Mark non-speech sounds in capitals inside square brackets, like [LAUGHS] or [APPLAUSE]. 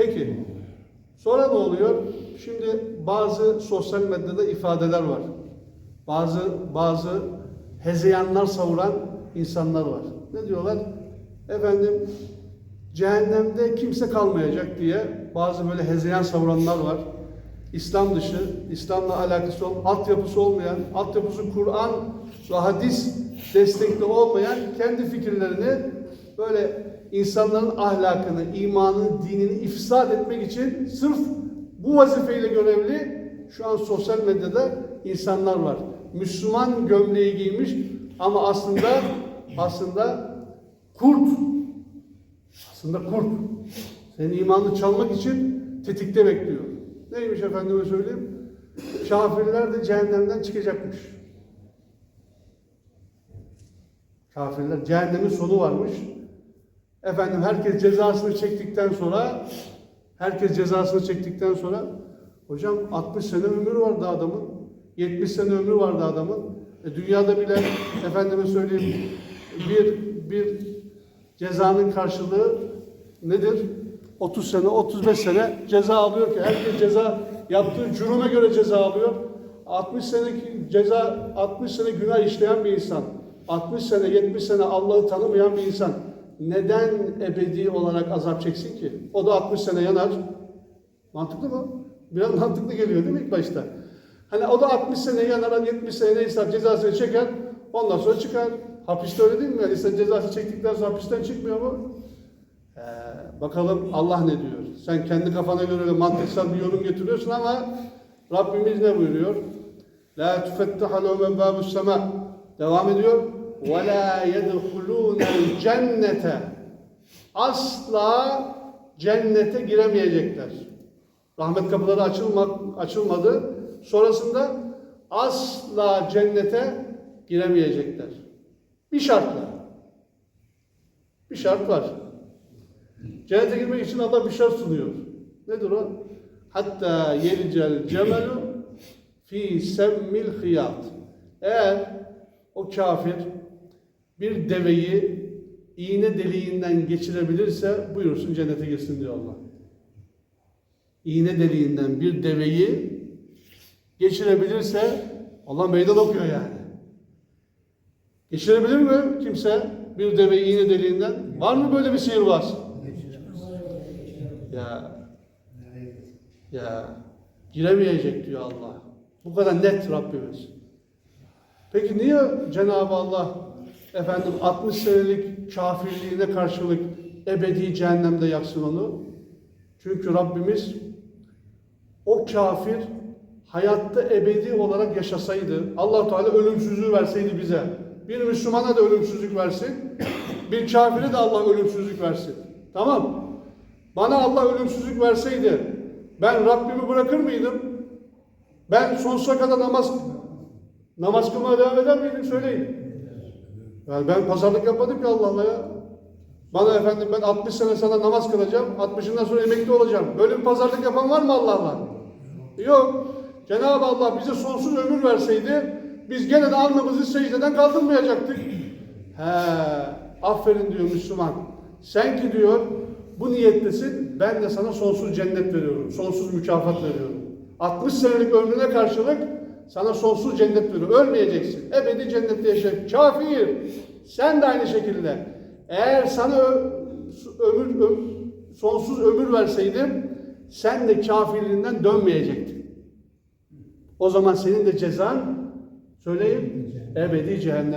Peki. Sonra ne oluyor? Şimdi bazı sosyal medyada ifadeler var. Bazı bazı hezeyanlar savuran insanlar var. Ne diyorlar? Efendim cehennemde kimse kalmayacak diye bazı böyle hezeyan savuranlar var. İslam dışı, İslam'la alakası ol, altyapısı olmayan, altyapısı Kur'an ve hadis destekli olmayan kendi fikirlerini böyle insanların ahlakını, imanını, dinini ifsad etmek için sırf bu vazifeyle görevli şu an sosyal medyada insanlar var. Müslüman gömleği giymiş ama aslında aslında kurt. Aslında kurt. Senin imanını çalmak için tetikte bekliyor. Neymiş efendime söyleyeyim? Kafirler de cehennemden çıkacakmış. Kafirler, cehennemin sonu varmış. Efendim herkes cezasını çektikten sonra herkes cezasını çektikten sonra hocam 60 sene ömrü vardı adamın. 70 sene ömrü vardı adamın. E, dünyada bile efendime söyleyeyim bir bir cezanın karşılığı nedir? 30 sene, 35 sene ceza alıyor ki herkes ceza yaptığı cürüme göre ceza alıyor. 60 sene ceza 60 sene günah işleyen bir insan, 60 sene, 70 sene Allah'ı tanımayan bir insan neden ebedi olarak azap çeksin ki? O da 60 sene yanar. Mantıklı mı? Biraz [LAUGHS] mantıklı geliyor değil mi ilk başta? Hani o da 60 sene yanar, 70 sene neyse cezasını çeker, ondan sonra çıkar. Hapiste öyle değil mi? Yani insan cezası çektikten sonra hapisten çıkmıyor mu? Ee, bakalım Allah ne diyor? Sen kendi kafana göre öyle mantıksal bir yorum getiriyorsun ama Rabbimiz ne buyuruyor? La tufettaha lehum ebâbus sema. Devam ediyor. La yedhulûnel cennete. Asla cennete giremeyecekler. Rahmet kapıları açılma, açılmadı. Sonrasında asla cennete giremeyecekler. Bir şartla. Bir şart var. Cennete girmek için Allah bir şart sunuyor. Nedir o? Hatta yelicel cemelu fi semmil hıyat. Eğer o kafir bir deveyi iğne deliğinden geçirebilirse buyursun cennete girsin diyor Allah. İğne deliğinden bir deveyi geçirebilirse Allah meydan okuyor yani. Geçirebilir mi kimse bir deveyi iğne deliğinden? Var mı böyle bir sihirbaz? Ya ya giremeyecek diyor Allah. Bu kadar net Rabbimiz. Peki niye Cenab-ı Allah efendim 60 senelik kafirliğine karşılık ebedi cehennemde yaksın onu? Çünkü Rabbimiz o kafir hayatta ebedi olarak yaşasaydı, Allah Teala ölümsüzlüğü verseydi bize. Bir Müslümana da ölümsüzlük versin, bir kafire de Allah ölümsüzlük versin. Tamam. Bana Allah ölümsüzlük verseydi, ben Rabbimi bırakır mıydım? Ben sonsuza kadar namaz namaz kılmaya devam eder miydim söyleyin. Yani ben pazarlık yapmadım ki Allah Allah ya. Bana efendim ben 60 sene sana namaz kılacağım, 60'ından sonra emekli olacağım. Böyle bir pazarlık yapan var mı Allah Allah? Yok. Cenab-ı Allah bize sonsuz ömür verseydi, biz gene de alnımızı secdeden kaldırmayacaktık. He, aferin diyor Müslüman. Sen ki diyor, bu niyettesin, ben de sana sonsuz cennet veriyorum, sonsuz mükafat veriyorum. 60 senelik ömrüne karşılık sana sonsuz cennet veriyorum. Ölmeyeceksin. Ebedi cennette yaşayacaksın. Kafir. Sen de aynı şekilde. Eğer sana ömür, ö- sonsuz ömür verseydim, sen de kafirliğinden dönmeyecektin. O zaman senin de cezan, söyleyeyim, ebedi cehennem.